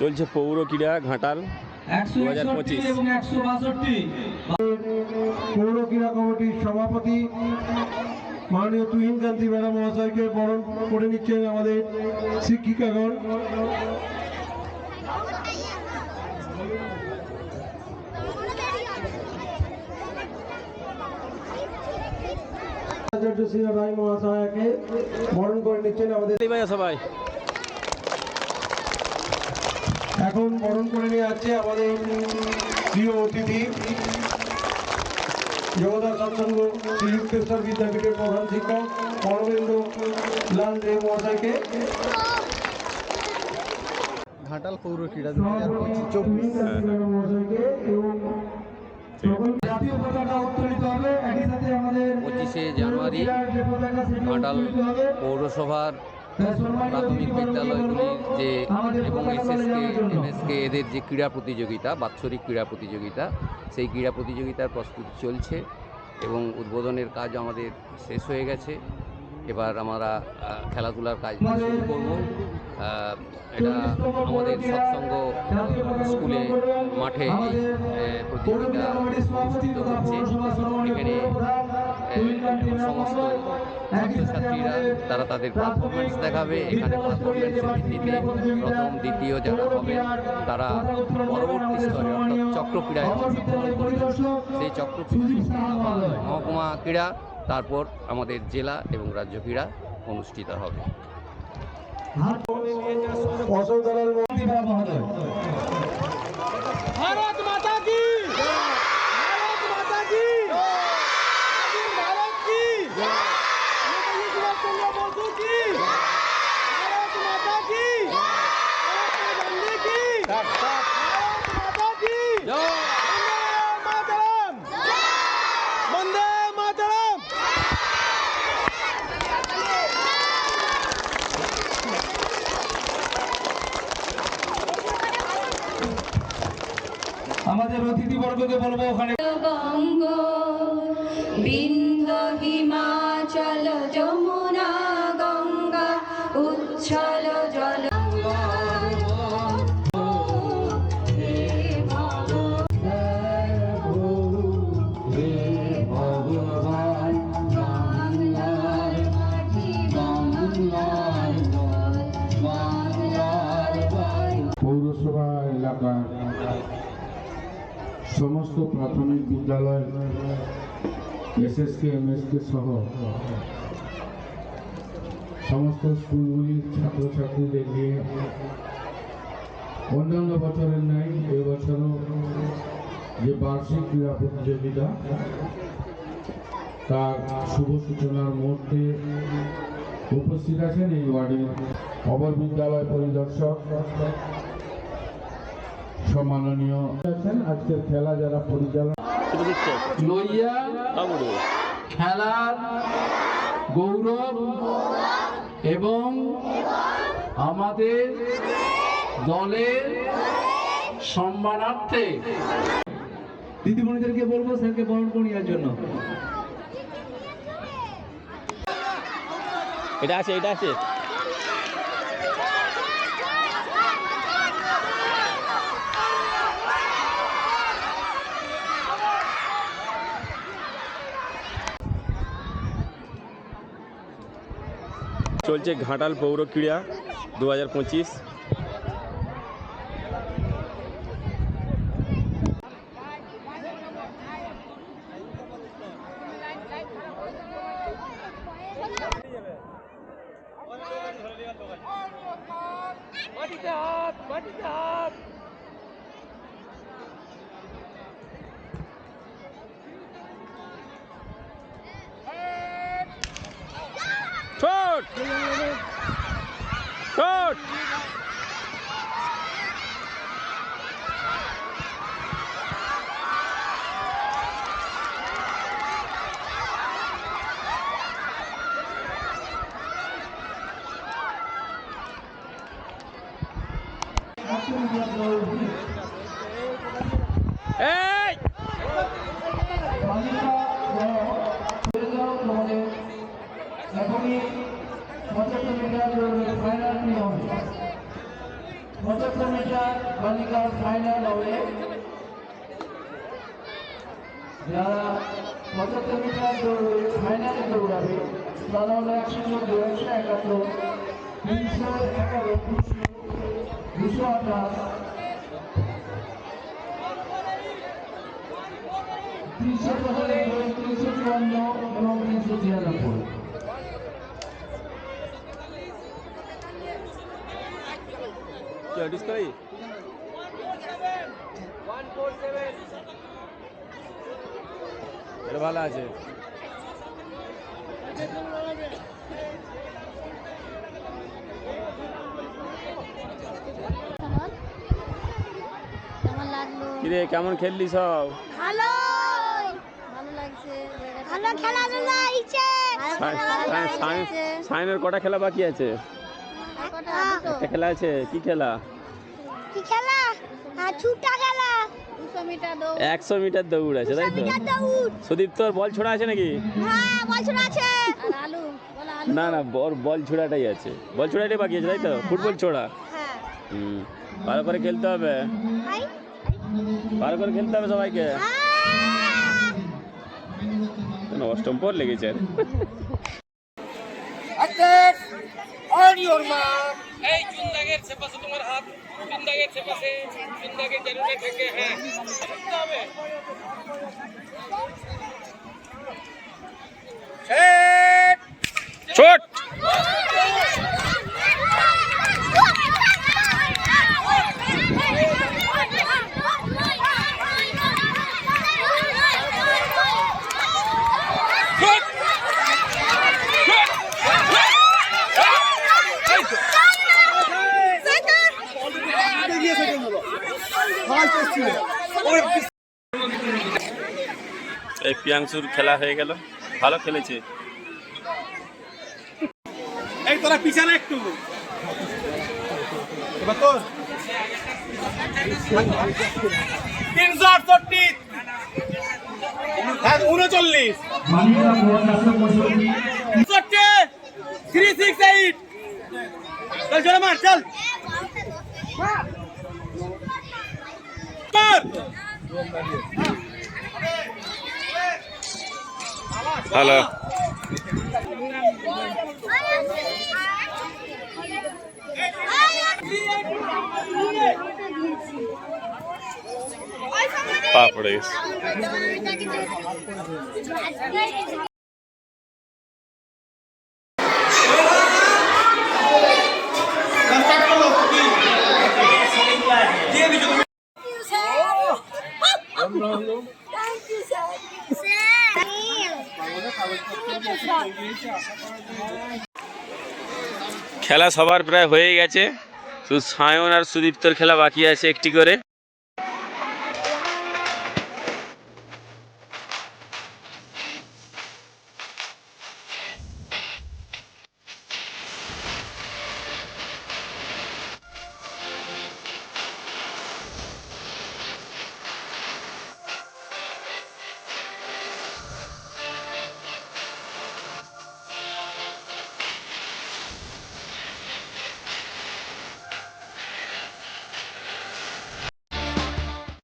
চলছে পৌর ক্রীড়া ঘাটাল একশো 2025 একষট্টি এবং একশো বাষট্টি। পৌর ক্রীড়া কমিটির সভাপতি মাননীয় তুহিন কান্তি ম্যাডাম মহাশয়কে বরণ করে নিচ্ছেন আমাদের শিক্ষিকাগণ। আচার্য শ্রী রায় মহাশয়কে বরণ করে নিচ্ছেন আমাদের সবাই। এখন বরণ করে নিয়ে যাচ্ছে আমাদের প্রিয় অতিথি। জগদা সৎসঙ্গ শ্রী যুক্তেশ্বর বিদ্যাপীঠের প্রধান শিক্ষক অরবিন্দ লাল দে মহাশয়কে। ঘাটাল পৌর ক্রীড়া দু হাজার পঁচিশ চব্বিশ। জানুয়ারি ঘাটাল পৌরসভার প্রাথমিক বিদ্যালয়গুলির যে এবং এসএসকে। এমএসকে এদের যে ক্রীড়া প্রতিযোগিতা বাৎসরিক ক্রীড়া প্রতিযোগিতা সেই ক্রীড়া প্রতিযোগিতার প্রস্তুতি চলছে এবং উদ্বোধনের কাজ আমাদের শেষ হয়ে গেছে। এবার আমরা খেলাধুলার কাজ শুরু করব। এটা আমাদের সৎসঙ্গ স্কুলে মাঠে প্রতিযোগিতা অনুষ্ঠিত হচ্ছে। এখানে সমস্ত ছাত্রছাত্রীরা তারা তাদের পারফরমেন্স দেখাবে এখানে পারফরমেন্সের ভিত্তিতে প্রথম দ্বিতীয় যারা হবে তারা পরবর্তী স্তরে অর্থাৎ চক্রক্রীড়ায় অংশগ্রহণ সেই চক্রক্রীড়া মহকুমা ক্রীড়া তারপর আমাদের জেলা এবং রাজ্য ক্রীড়া অনুষ্ঠিত হবে। অশোক আমাদের অতিথিবর্গকে বলব ওখানে। বঙ্গ সমস্ত প্রাথমিক বিদ্যালয় এসএসকে এমএসকে সহ সমস্ত স্কুলগুলির ছাত্রছাত্রীদের নিয়ে অন্যান্য বছরের ন্যায় এবছরও যে বার্ষিক ক্রীড়া প্রতিযোগিতা, তার শুভ সূচনার মুহূর্তে উপস্থিত আছেন এই ওয়ার্ডের অবর বিদ্যালয় পরিদর্শক, সম্মাননীয় আজকের খেলা যারা পরিচালনা লইয়া খেলার গৌরব এবং আমাদের দলের সম্মানার্থে। দিদিমণিদেরকে বলব স্যারকে বরণ করে নেওয়ার জন্য। এটা আছে এটা আছে। চলছে ঘাটাল পৌর ক্রীড়া দু হাজার পঁচিশ। ছোট ছোট এই এখনই পঁচাত্তর মিটার ফাইনাল পঁচাত্তর মিটার বালিকা ফাইনাল হবে যারা পঁচাত্তর মিটার ফাইনালে দৌড়াবে, তারা হলো একশো চোদ্দ একাত্তর, তিনশো এগারো, দুশো আঠাশ তিনশো পঁচানব্বই তিনশো চুয়ান্ন এবং তিনশো ছিয়ানব্বই ডিসকাই এটা ভালো আছে। কেমন কিরে কেমন খেললি সব? ভালো। ভালো লাগছে ভালো খেলাধুলা সাইনের কটা খেলা বাকি আছে? একটা খেলা আছে? কি খেলা? কি খেলা? আর ছুটা খেলা। দুশো মিটার দৌড়। একশো মিটার দৌড় আছে তাই তো? সুদীপ তোর বল ছোড়া আছে নাকি? হ্যাঁ বছর আছে। আর আলু বল আলু। না না ওর বল ছোড়াটাই আছে। বল ছোড়াটাই বাকি আছে তাই তো? ফুটবল ছোড়া। হ্যাঁ। হুম ভালো করে খেলতে হবে। হাই ভালো করে খেলতে হবে সবাইকে। কেন অষ্টম পর লেগেছে? এই চুন দাগের সেপাশে তোমার হাত চুন দাগের সেপাশে চুন দাগের জানুনে থেকে হ্যাঁ করতে হবে এই প্রিয়াংশুর খেলা হয়ে গেল। ভালো খেলেছে। এই তোরা পিছানে একটু। তিনশো আটষট্টি। হ্যাঁ উনচল্লিশ। থ্রি সিক্স এইট চল, চলে চল। মার। ভালো পা পড়ে গেছে খেলা সবার প্রায় হয়ে গেছে। শুধু সায়ন আর সুদীপ্তর খেলা বাকি আছে একটি করে।